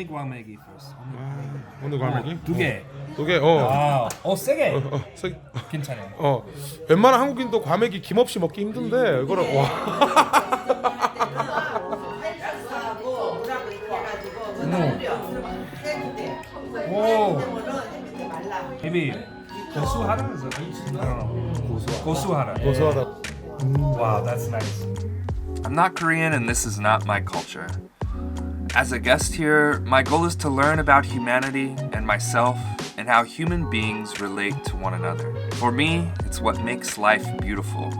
Only guamegi first. 오늘 과메기? 두 개. 두 개. 어. 아, 어 세게. 어, 세- 괜찮아요. 어. 웬만한 한국인도 과메기 김 없이 먹기 힘든데 이거를 와. 오. Maybe don't know. 고수하라. 고소하다. Wow, that's nice. I'm not Korean and this is not my culture. As a guest here, my goal is to learn about humanity and myself and how human beings relate to one another. For me, it's what makes life beautiful.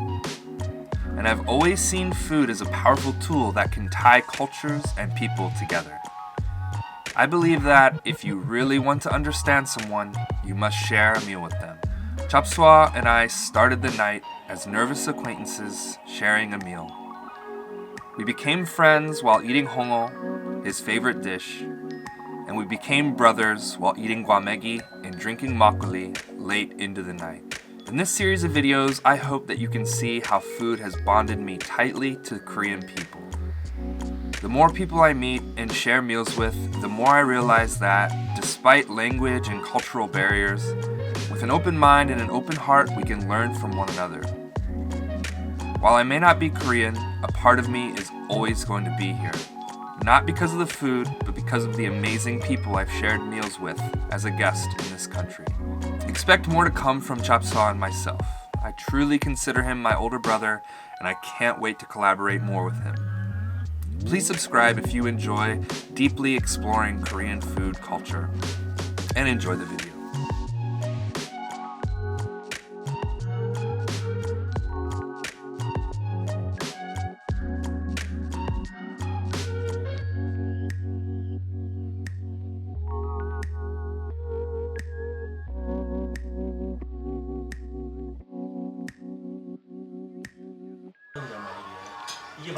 And I've always seen food as a powerful tool that can tie cultures and people together. I believe that if you really want to understand someone, you must share a meal with them. Chapswa and I started the night as nervous acquaintances sharing a meal. We became friends while eating hongo, his favorite dish, and we became brothers while eating guamegi and drinking makgeolli late into the night. In this series of videos, I hope that you can see how food has bonded me tightly to Korean people. The more people I meet and share meals with, the more I realize that, despite language and cultural barriers, with an open mind and an open heart, we can learn from one another. While I may not be Korean, a part of me is always going to be here. Not because of the food, but because of the amazing people I've shared meals with as a guest in this country. Expect more to come from Chapsaw and myself. I truly consider him my older brother, and I can't wait to collaborate more with him. Please subscribe if you enjoy deeply exploring Korean food culture, and enjoy the video.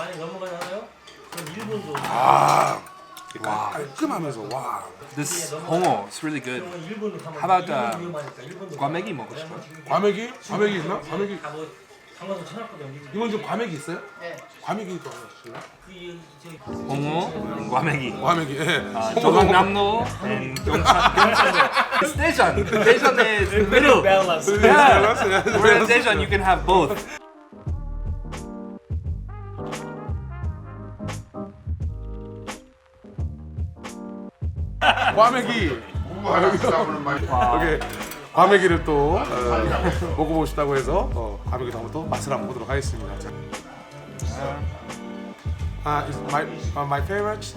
많이 넘어가잖아요? 그럼 1분 정도. 아. 와. 깔끔하면서 와. This hongo is really good. 1분 하면 How about, 1분 uh, 위험하니까 1분 과메기 먹고 싶어요. 과메기? 과메기 있나? 과메기. 다뭐 상관없이 쳐놨거든. 이건 좀 과메기 있어요? 네. 하나 주실래요? 그 hongo, guamegi. 과메기. 예. 아, 조각남로 and 경찰 경찰 station. Station is middle. balance. Yeah. We're at station. You can have both. 과메기. 과메기를 또 어, 먹어보고 싶다고 해서 어, 과메기도 한번 또 맛을 한번 보도록 하겠습니다. 자. 아, uh, my uh, my favorite is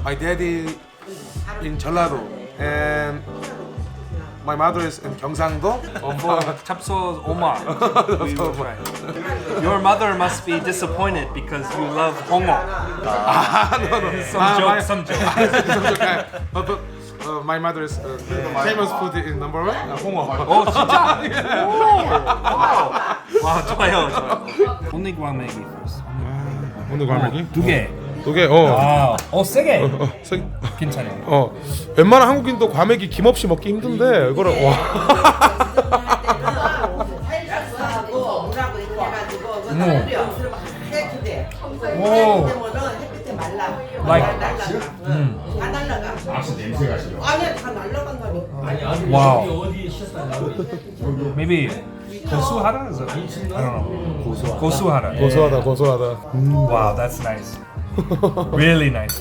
my daddy in 전라도 and my mother is in 경상도. 어, 뭐, Chapso's oma. We will try. Your mother must be disappointed because you love hongo. 아, no, no. Some 아, joke, my- some joke. It's okay. But, but uh, my mother is uh, famous food in number one. Uh, 홍어. 어 진짜? 오. 와 좋아요 좋아요. Only guamegi first. 오늘 과메기? 두 개. 두 개. 어. 아, 어 세게. 어, 세- 괜찮아요. 어. 웬만한 한국인도 과메기 김 없이 먹기 힘든데 이거를 와. 하고 물하고 이렇게 해가지고 그거 어머. 끓여. 깨끗해. 오. 햇빛에 말라. Like- 날라가. 음. 다 날라가. 냄새가 싫어. 아니야 다 날라간다니까. 와우. Maybe 고수하라 is it? I don't know. 고수하라. 고소하다 고소하다. Wow, that's nice. really nice.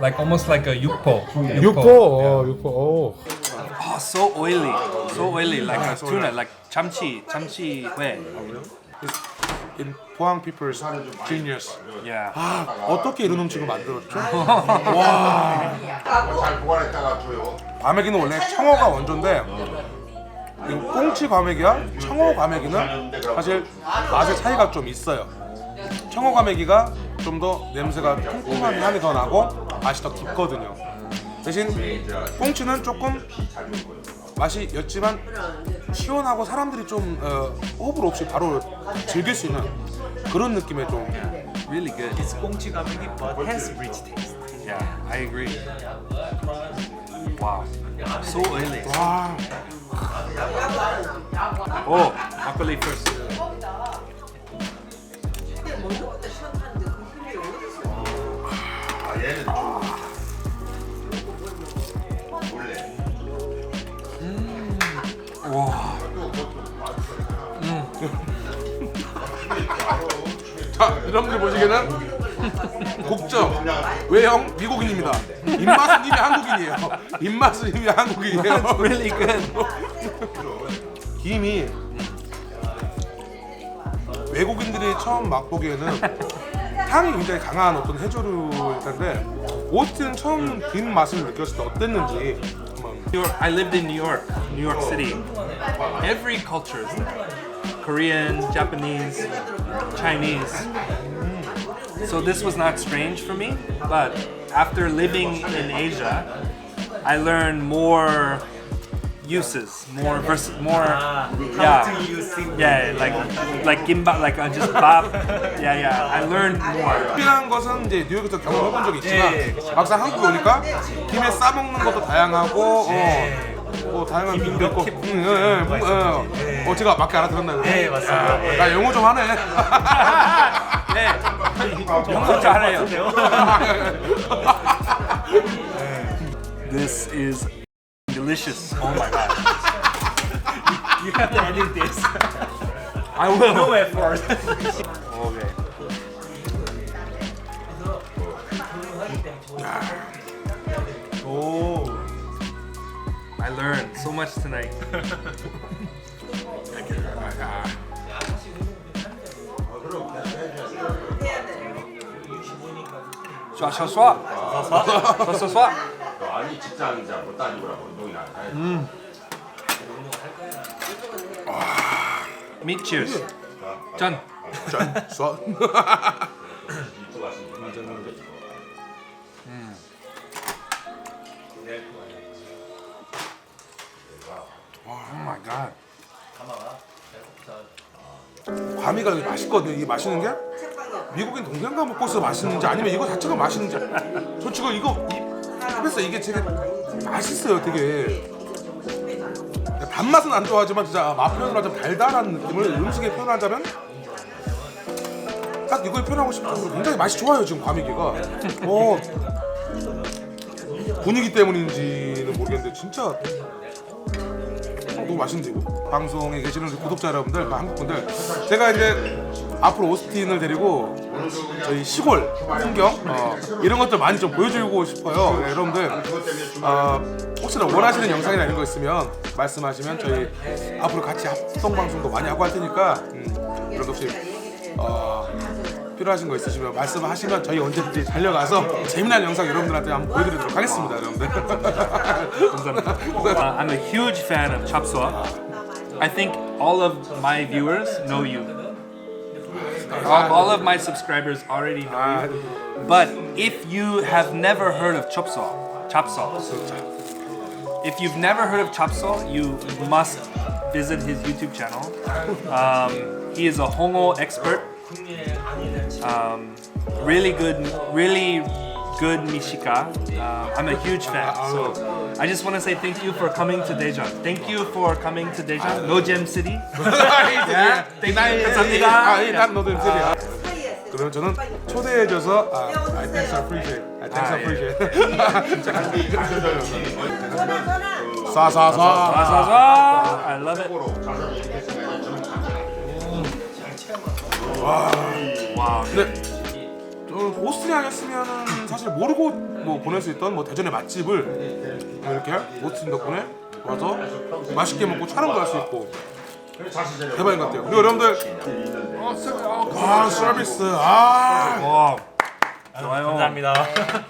Like almost like a yukpo. 육포. 어, 육포. 오. Oh, so oily. So oily, like a tuna, like 참치, 참치 회. In 포항 people's genius. Yeah. 아, 어떻게 이런 음식을 만들었죠? 잘 보관했다가 줘요. 과메기는 원래 청어가 원조인데 이 꽁치 과메기와 청어 과메기는 사실 맛의 차이가 좀 있어요. 청어 과메기가 좀 더 냄새가 쿰쿰한 향이 더 나고 맛이 더 깊거든요. 대신 꽁치는 조금 맛이 였지만 시원하고 사람들이 좀 어, 호불호 없이 바로 즐길 수 있는 그런 느낌의 좀 Really good. It's 꽁치 가메기 but has rich taste. Yeah, I agree. Wow. So oily. 와. Oh, 막걸리 first. 자, 여러분들 보시기에는 국적 외형 미국인입니다. 입맛은 이미 한국인이에요. 입맛은 이미 한국인이에요. really good. 김이 외국인들이 처음 맛보기에는 향이 굉장히 강한 어떤 해조류일 텐데 오스틴 처음 김 맛을 느꼈을 때 어땠는지 한번 New York, I lived in New York, New York City. Every culture is there. Korean, Japanese, Chinese. So this was not strange for me, but after living in Asia, I learned more uses, more vers- more yeah. Yeah, like like gimbap, like uh, just bop. Yeah, yeah. I learned more. 특별한 것은 이제 뉴욕에서 경험해본 적이 있지만 막상 한국에 오니까 김에 싸먹는 것도 다양하고 어, 뭐 다양한 김도 있고 응, 예, 예, 뭐, 예. 어 제가 맞게 알아들었나요? 네, 맞습니다. 야, 나 영어 좀 하네 네, 영어 잘해요. This is delicious. Oh my god. You have to edit this. I will. No effort. Okay. 오. I learned so much tonight. 쏴, 쏴, 쏴. 쏴, 쏴, 쏴. 아니 직장이자 못 다니고라고 운동이나 음. Meat cheers. 짠. 짠 쏴. Oh my god. 과미가 되게 맛있거든요. 이게 맛있는 게 미국인 동생과 먹고 있어 맛있는지 아니면 이거 자체가 맛있는지. 저 지금 이거 입에서 이게 되게 맛있어요. 되게. 단맛은 안 좋아하지만 진짜 맛 표현을 하자면 달달한 느낌을 음식에 표현하자면 딱 이걸 표현하고 정도로 굉장히 맛이 좋아요 지금 과미기가. 어. 분위기 때문인지는 모르겠는데 진짜 어, 너무 맛있는데 이거. 방송에 계시는 구독자 여러분들 그 한국 분들. 제가 이제 앞으로 오스틴을 데리고 저희 시골 풍경 어, 이런 것들 많이 좀 보여주고 싶어요 네, 여러분들 어, 혹시나 원하시는 영상이나 이런 거 있으면 말씀하시면 저희 앞으로 같이 합동 방송도 많이 하고 할 테니까 음, 거 혹시 어, 필요하신 거 있으시면 말씀하시면 저희 언제든지 달려가서 재미난 영상 여러분들한테 한번 보여드리도록 하겠습니다 여러분들 감사합니다 Uh, I'm a huge fan of chop suey. I think all of my viewers know you. All, all of my subscribers already know you. But if you have never heard of chop suey, chop suey, if you've never heard of chop suey, you must visit his YouTube channel. Um, he is a Hongo expert. Um, really good, really good Mishika. Uh, I'm a huge fan. So I just want to say thank you for coming to Daejeon. Thank you for coming to Daejeon. No Gem City. yeah, Thank you. 감사합니다. 아, 이, 난 너도 MC야. 그러면 저는 초대해줘서 아, I thanks I appreciate. I thanks I appreciate. 아사사. I love it. 와. 근데 저는 오스트리아였으면은 사실 모르고 뭐 보낼 수 있던 뭐 대전의 맛집을 이렇게 오스틴 덕분에 와서 맛있게 먹고 촬영도 할 수 있고 대박인 것 같아요. 그리고 여러분들 와 서비스 아 와. 좋아요. 감사합니다.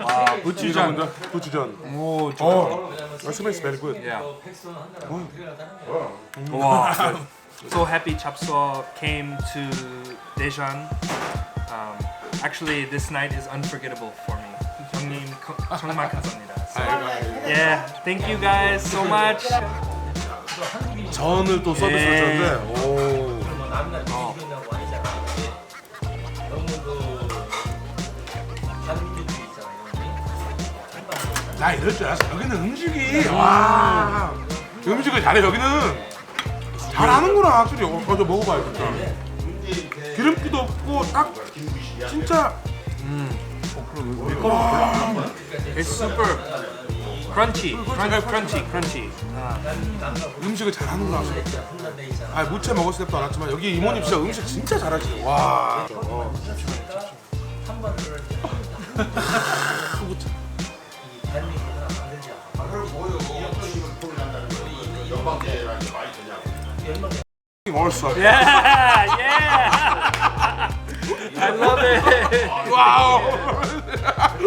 와, 부추전. 부추전. 오, 좋아. 어, smells very good. Yeah. Wow. so happy Chapso came to Daejeon. Um, actually, this night is unforgettable for. 형님 거- 정말 감사합니다. So, yeah, thank you guys so much. 전을 또 서비스를 예. 줬는데 오. 뭐 남날 뒤집는다고 아니잖아. 너무 그 반민족주의 있잖아 이런 게. 나 이럴 줄 알았어. 여기는 음식이 와 음식을 잘해 여기는 잘하는구나 확실히. 어, 저 먹어봐요 진짜. 기름기도 없고 딱 진짜 It's super. 크런치, 크런치, 크런치, 크런치. 음식을 잘하는 거 같아. 아 무채 먹었을 때부터 알았지만 여기 이모님 진짜 음식 진짜 잘하시네. 와. 어. 먹을 수 없어. Yeah, yeah. I love it. 와우.